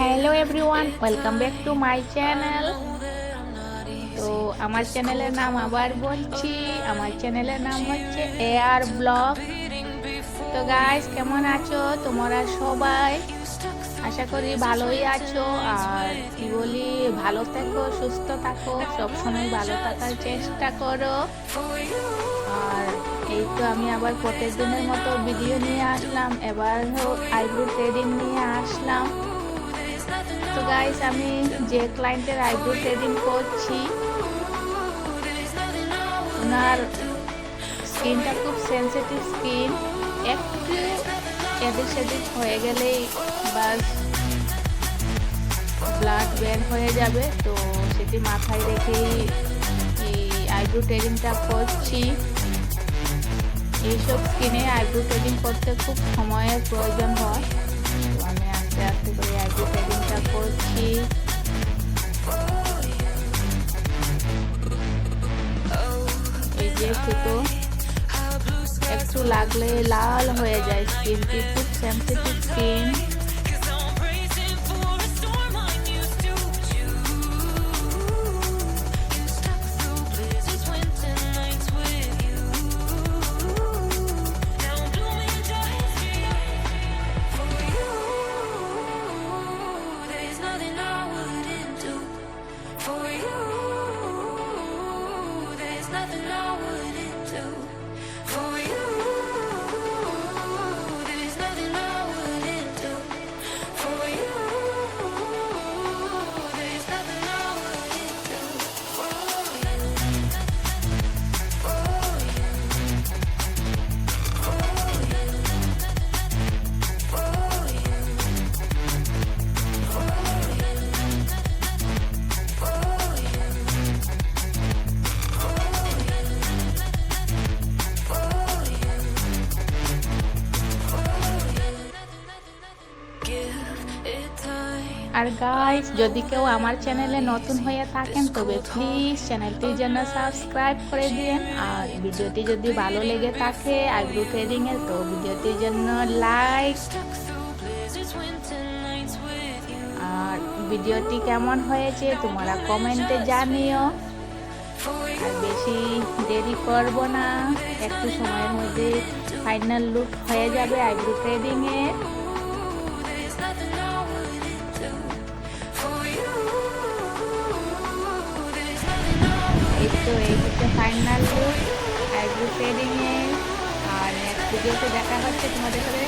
Hello everyone welcome back to my channel তো আমার চ্যানেলের নাম আবার বলছি, আমার চ্যানেলের নাম হচ্ছে এ আর ব্লগ তো গাইস কেমন আছো? তোমরা সবাই? আশা করি ভালোই আছো। আর কি বলি, ভালো থাকো, সুস্থ থাকো, সবসময় ভালো থাকার চেষ্টা করো। আর এই তো আমি আবার প্রত্যেক দিনের মতো ভিডিও নিয়ে আসলাম। এবার হোক আইব্রো ট্রেডিং নিয়ে আসলাম। তো গাইস আমি যে ক্লায়েন্টের আইব্রো ট্রেডিং করছি, ওনার স্কিনটা খুব সেন্সিটিভ স্কিন একটু এদিক সেদিক হয়ে গেলেই বাস ব্লাড বের হয়ে যাবে। তো সেটি মাথায় রেখেই এই আইব্রো ট্রেডিংটা করছি। এইসব স্কিনে আইব্রো ট্রেডিং করতে খুব সময়ের প্রয়োজন হয়। তো আশা করি আজকে করে করছি এই যে একটু লাগলে লাল হয়ে যায় স্কিনটি খুব sensitive Nothing I wouldn't do আর গাইস যদি কেউ আমার চ্যানেলে নতুন হয়ে থাকেন, তবে প্লিজ চ্যানেলটির জন্য সাবস্ক্রাইব করে দিন আর ভিডিওটি যদি ভালো লেগে থাকে আইব্রো ট্রেডিং এর তো ভিডিওটির জন্য লাইক. আর ভিডিওটি কেমন হয়েছে, তোমরা কমেন্টে জানিও আর বেশি দেরি করব না, একটু সময়ের মধ্যে ফাইনাল লুক হয়ে যাবে eyebrow threading final look eyebrow এর আর নেক্সট ভিডিওতে দেখা হচ্ছে তোমাদের সাথে।